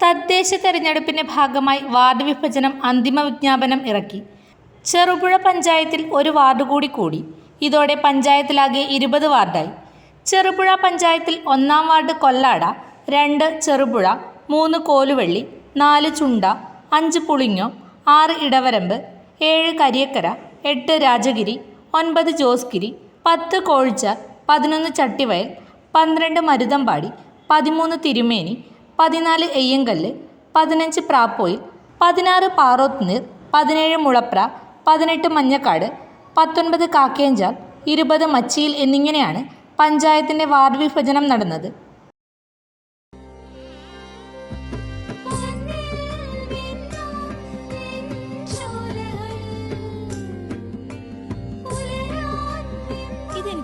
തദ്ദേശ തെരഞ്ഞെടുപ്പിന്റെ ഭാഗമായി വാർഡ് വിഭജനം അന്തിമ വിജ്ഞാപനം ഇറക്കി. ചെറുപുഴ പഞ്ചായത്തിൽ ഒരു വാർഡ് കൂടി കൂടി. ഇതോടെ പഞ്ചായത്തിലാകെ ഇരുപത് വാർഡായി. ചെറുപുഴ പഞ്ചായത്തിൽ ഒന്നാം വാർഡ് കൊല്ലാട രണ്ട് ചെറുപുഴ മൂന്ന് കോലുവള്ളി നാല് ചുണ്ട അഞ്ച് പുളിങ്ങോ ആറ് ഇടവരമ്പ് ഏഴ് കരിയക്കര എട്ട് രാജഗിരി ഒൻപത് ജോസ്ഗിരി പത്ത് കോഴിച്ച പതിനൊന്ന് ചട്ടിവയൽ പന്ത്രണ്ട് മരുതമ്പാടി പതിമൂന്ന് തിരുമേനി പതിനാല് എയ്യങ്കല്ല് പതിനഞ്ച് പ്രാപ്പോയിൽ പതിനാറ് പാറോത്തുനീർ പതിനേഴ് മുളപ്ര പതിനെട്ട് മഞ്ഞക്കാട് പത്തൊൻപത് കാക്കേഞ്ചാൽ ഇരുപത് മച്ചിയിൽ എന്നിങ്ങനെയാണ് പഞ്ചായത്തിന്റെ വാർഡ് വിഭജനം നടന്നത്.